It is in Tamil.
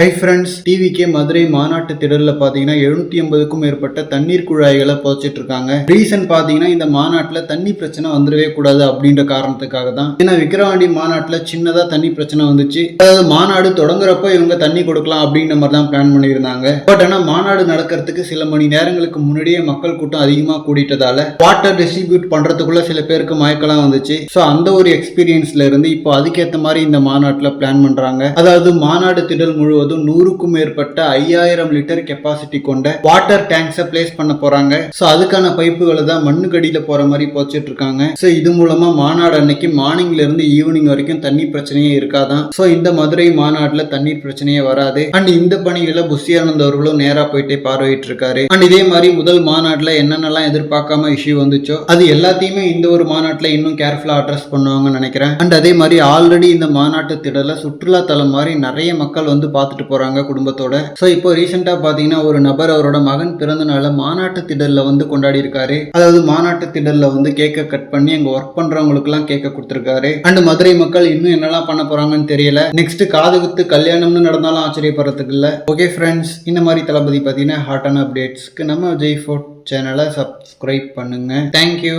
ஹை ஃப்ரெண்ட்ஸ் டிவிகே மதுரை மாநாட்டு திடலில் பார்த்தீங்கன்னா எழுநூத்தி ஐம்பதுக்கும் மேற்பட்ட தண்ணீர் குழாய்களை புதைச்சிட்டு இருக்காங்க ரீசன் பார்த்தீங்கன்னா இந்த மாநாட்டில் தண்ணி பிரச்சனை வந்துடவே கூடாது அப்படின்ற காரணத்துக்காக தான். ஏன்னா விக்கிரவாண்டி மாநாட்டில் சின்னதாக தண்ணி பிரச்சனை வந்துச்சு. அதாவது மாநாடு தொடங்குறப்ப இவங்க தண்ணி கொடுக்கலாம் அப்படின்ற மாதிரி தான் பிளான் பண்ணியிருந்தாங்க. பட் ஆனால் மாநாடு நடக்கிறதுக்கு சில மணி நேரங்களுக்கு முன்னாடியே மக்கள் கூட்டம் அதிகமாக கூடிட்டதால வாட்டர் டிஸ்ட்ரிபியூட் பண்ணுறதுக்குள்ள சில பேருக்கு மயக்கலாம் வந்துச்சு. ஸோ அந்த ஒரு எக்ஸ்பீரியன்ஸ்ல இருந்து இப்போ அதுக்கேற்ற மாதிரி இந்த மாநாட்டில் பிளான் பண்ணுறாங்க அதாவது மாநாடு திடல் முழுவதும் நூறுக்கும் மேற்பட்ட ஐயாயிரம் லிட்டர் கெப்பாசிட்டி கொண்ட வாட்டர் டேங்க்ஸை பிளேஸ் பண்ண போறாங்க. ஸோ அதுக்கான பைப்புகளை தான் மண்ணுக்கடியில் போற மாதிரி போச்சிட்டு இருக்காங்க. ஸோ இது மூலமா மாநாடு அன்னைக்கு மார்னிங்ல இருந்து ஈவினிங் வரைக்கும் தண்ணி பிரச்சனையே இருக்காதான். ஸோ இந்த மதுரை மாநாட்டில் தண்ணீர் பிரச்சனையே வராது. அண்ட் இந்த பணிகளை புஷியானந்த் அவர்களும் நேரா போயிட்டே பார்வையிட்டு இருக்காரு. அண்ட் இதே மாதிரி முதல் மாநாட்டில் என்னென்னலாம் எதிர்பார்க்காம இஷ்யூ வந்துச்சோ அது எல்லாத்தையுமே இந்த ஒரு மாநாட்டில் இன்னும் கேர்ஃபுல்லா அட்ரஸ் பண்ணுவாங்கன்னு நினைக்கிறேன். அண்ட் அதே மாதிரி ஆல்ரெடி இந்த மாநாட்டு திடல சுற்றுலா தலம் மாதிரி நிறைய மக்கள் வந்து பார்த்துட்டு போறாங்க குடும்பத்தோட. ஸோ இப்போ ரீசெண்டாக பார்த்தீங்கன்னா ஒரு நபர் அவரோட மகன் பிறந்த நாளை மாநாட்டு திடலில் வந்து கொண்டாடி இருக்காரு அதாவது மாநாட்டு திடலில் வந்து கேக்கை கட் பண்ணி அங்கே ஒர்க் பண்ணுறவங்களுக்குலாம் கேக்கை கொடுத்துருக்காரு. அண்ட் மதுரை மக்கள் இன்னும் என்னெல்லாம் பண்ண போகிறாங்கன்னு தெரியல. நெக்ஸ்ட் காது குத்து கல்யாணம்னு நடந்தாலும் ஆச்சரியப்படுறதுக்கு இல்லை. ஓகே ஃப்ரெண்ட்ஸ் இந்த மாதிரி தளபதி பார்த்தீங்கன்னா ஹாட்டான அப்டேட்ஸ்க்கு நம்ம ஜெய் ஃபோர்ட் சேனலை சப்ஸ்கிரைப் பண்ணுங்க. Thank you